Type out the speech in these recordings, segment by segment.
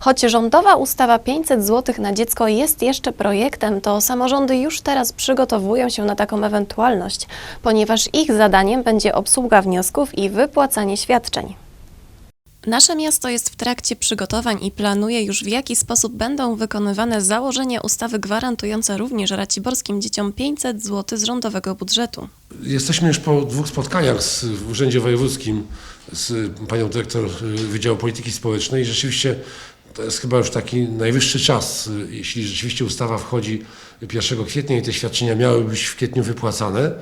Choć rządowa ustawa 500 zł na dziecko jest jeszcze projektem, to samorządy już teraz przygotowują się na taką ewentualność, ponieważ ich zadaniem będzie obsługa wniosków i wypłacanie świadczeń. Nasze miasto jest w trakcie przygotowań i planuje już w jaki sposób będą wykonywane założenia ustawy gwarantujące również raciborskim dzieciom 500 zł z rządowego budżetu. Jesteśmy już po dwóch spotkaniach z, w Urzędzie Wojewódzkim z panią dyrektor Wydziału Polityki Społecznej rzeczywiście to jest chyba już taki najwyższy czas, jeśli rzeczywiście ustawa wchodzi 1 kwietnia i te świadczenia miały być w kwietniu wypłacane,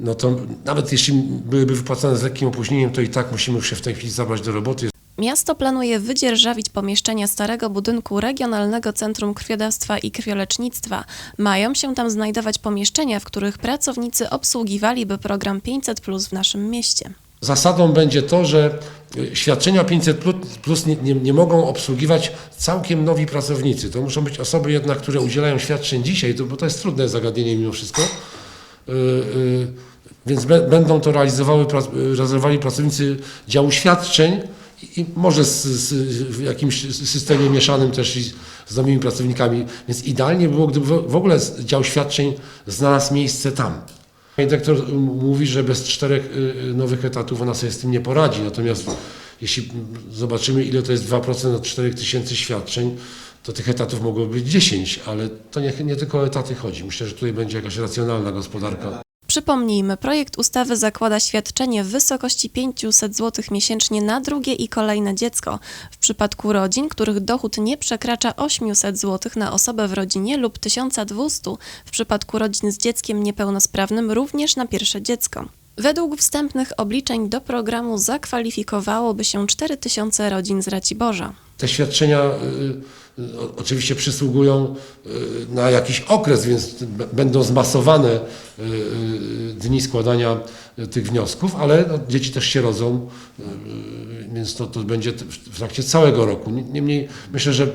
no to nawet jeśli byłyby wypłacane z lekkim opóźnieniem, to i tak musimy już się w tej chwili zabrać do roboty. Miasto planuje wydzierżawić pomieszczenia starego budynku Regionalnego Centrum Krwiodawstwa i Krwiolecznictwa. Mają się tam znajdować pomieszczenia, w których pracownicy obsługiwaliby program 500 Plus w naszym mieście. Zasadą będzie to, że y, świadczenia 500 plus, nie, nie, nie mogą obsługiwać całkiem nowi pracownicy. To muszą być osoby jednak, które udzielają świadczeń dzisiaj, to, bo to jest trudne zagadnienie mimo wszystko. Y, y, więc będą to realizowały, realizowali pracownicy działu świadczeń i, i może z, z, jakimś systemie mieszanym też i z nowymi pracownikami. Więc idealnie było, gdyby w ogóle dział świadczeń znalazł miejsce tam. Pani dyrektor m, mówi, że bez czterech y, y, nowych etatów ona sobie z tym nie poradzi. Natomiast jeśli zobaczymy, ile to jest 2% od 4 tysięcy świadczeń, to tych etatów mogłoby być 10, ale to nie, nie tylko o etaty chodzi. Myślę, że tutaj będzie jakaś racjonalna gospodarka. Przypomnijmy, projekt ustawy zakłada świadczenie w wysokości 500 zł miesięcznie na drugie i kolejne dziecko. W przypadku rodzin, których dochód nie przekracza 800 zł na osobę w rodzinie lub 1200, w przypadku rodzin z dzieckiem niepełnosprawnym również na pierwsze dziecko. Według wstępnych obliczeń do programu zakwalifikowałoby się 4000 rodzin z Raciborza. Te świadczenia y, y, oczywiście przysługują y, na jakiś okres, więc będą zmasowane dni składania tych wniosków, ale no, dzieci też się rodzą, więc to, to będzie w trakcie całego roku. Ni- Niemniej myślę, że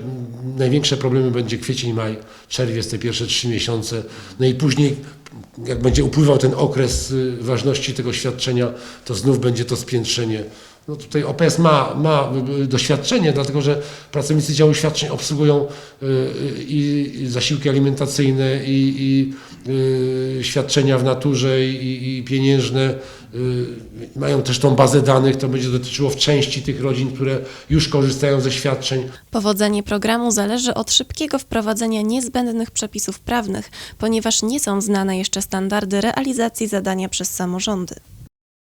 największe problemy będzie kwiecień, maj, czerwiec, te pierwsze trzy miesiące, no i później jak będzie upływał ten okres ważności tego świadczenia, to znów będzie to spiętrzenie. No tutaj OPS ma, ma doświadczenie, dlatego że pracownicy działu świadczeń obsługują y, y, i zasiłki alimentacyjne, i, i y, świadczenia w naturze, i, i pieniężne. Mają też tą bazę danych, to będzie dotyczyło w części tych rodzin, które już korzystają ze świadczeń. Powodzenie programu zależy od szybkiego wprowadzenia niezbędnych przepisów prawnych, ponieważ nie są znane jeszcze standardy realizacji zadania przez samorządy.